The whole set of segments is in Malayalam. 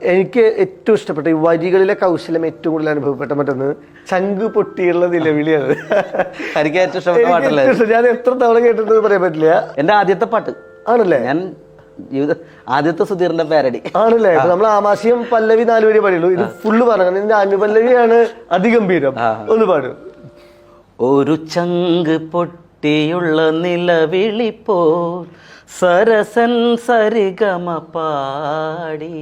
എനിക്ക് ഏറ്റവും ഇഷ്ടപ്പെട്ട ഈ വരികളിലെ കൗശലം ഏറ്റവും കൂടുതൽ അനുഭവപ്പെട്ട മറ്റൊന്ന് ചങ്ക് പൊട്ടിയുള്ള നിലവിളിയാണ് എനിക്ക് ഏറ്റവും ഇഷ്ടപ്പെട്ട പാട്ടല്ലേ? ഞാൻ എത്ര തവണ കേട്ടിട്ട് പറയാൻ പറ്റില്ല. എന്റെ ആദ്യത്തെ പാട്ട്. ആണല്ലേ? ഞാൻ ജീവിത ആദ്യത്തെ സുധീറിന്റെ പാരഡി ആണല്ലേ? നമ്മൾ ആമാശയം പല്ലവി നാലുവരി പാടിയുള്ളൂ. ഇത് ഫുള്ള് പറഞ്ഞു എന്റെ അനുപല്ലവിയാണ് അതിഗംഭീരം. ഒന്ന് പാടും. ഒരു ചങ്ക് പൊട്ടിയുള്ള നിലവിളിപ്പോ സരസൻ സരിഗമ പാടി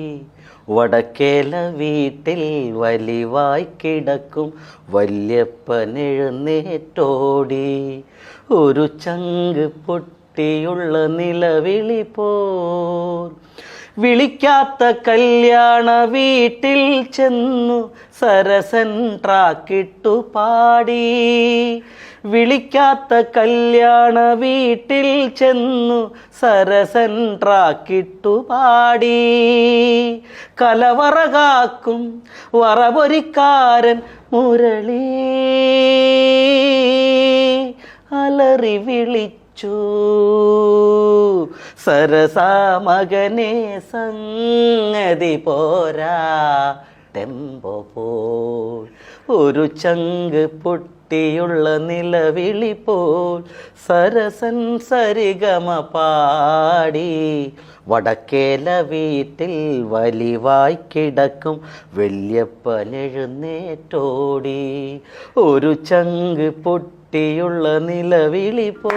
വടക്കേല വീട്ടിൽ വലിവായി കിടക്കും വല്യപ്പൻ എഴുന്നേറ്റോടി. ഒരു ചങ്ക് പൊട്ടിയുള്ള നിലവിളി പോർ വിളിക്കാത്ത കല്യാണ വീട്ടിൽ ചെന്നു സരസൻ ട്രാക്കിട്ടു പാടി. വിളിക്കാത്ത കല്യാണ വീട്ടിൽ ചെന്നു സരസൻ ട്രാക്കിട്ടു പാടി. കലവറകാക്കും വറപൊരിക്കാരൻ മുരളി. അലറി വിളിച്ചു സരസാ മകനെ സംഗതി പോരാ. ടെമ്പോ പോ ഒരു ചങ്ക് പൊട്ടിയുള്ള നിലവിളി പോൽ സരസൻ സരിഗമ പാടി. വടക്കേല വീട്ടിൽ വലിവായി കിടക്കും വെല്യപ്പനെഴുന്നേറ്റോടി ഒരു ചങ്ക് പൊട്ടിയുള്ള നിലവിളി പോ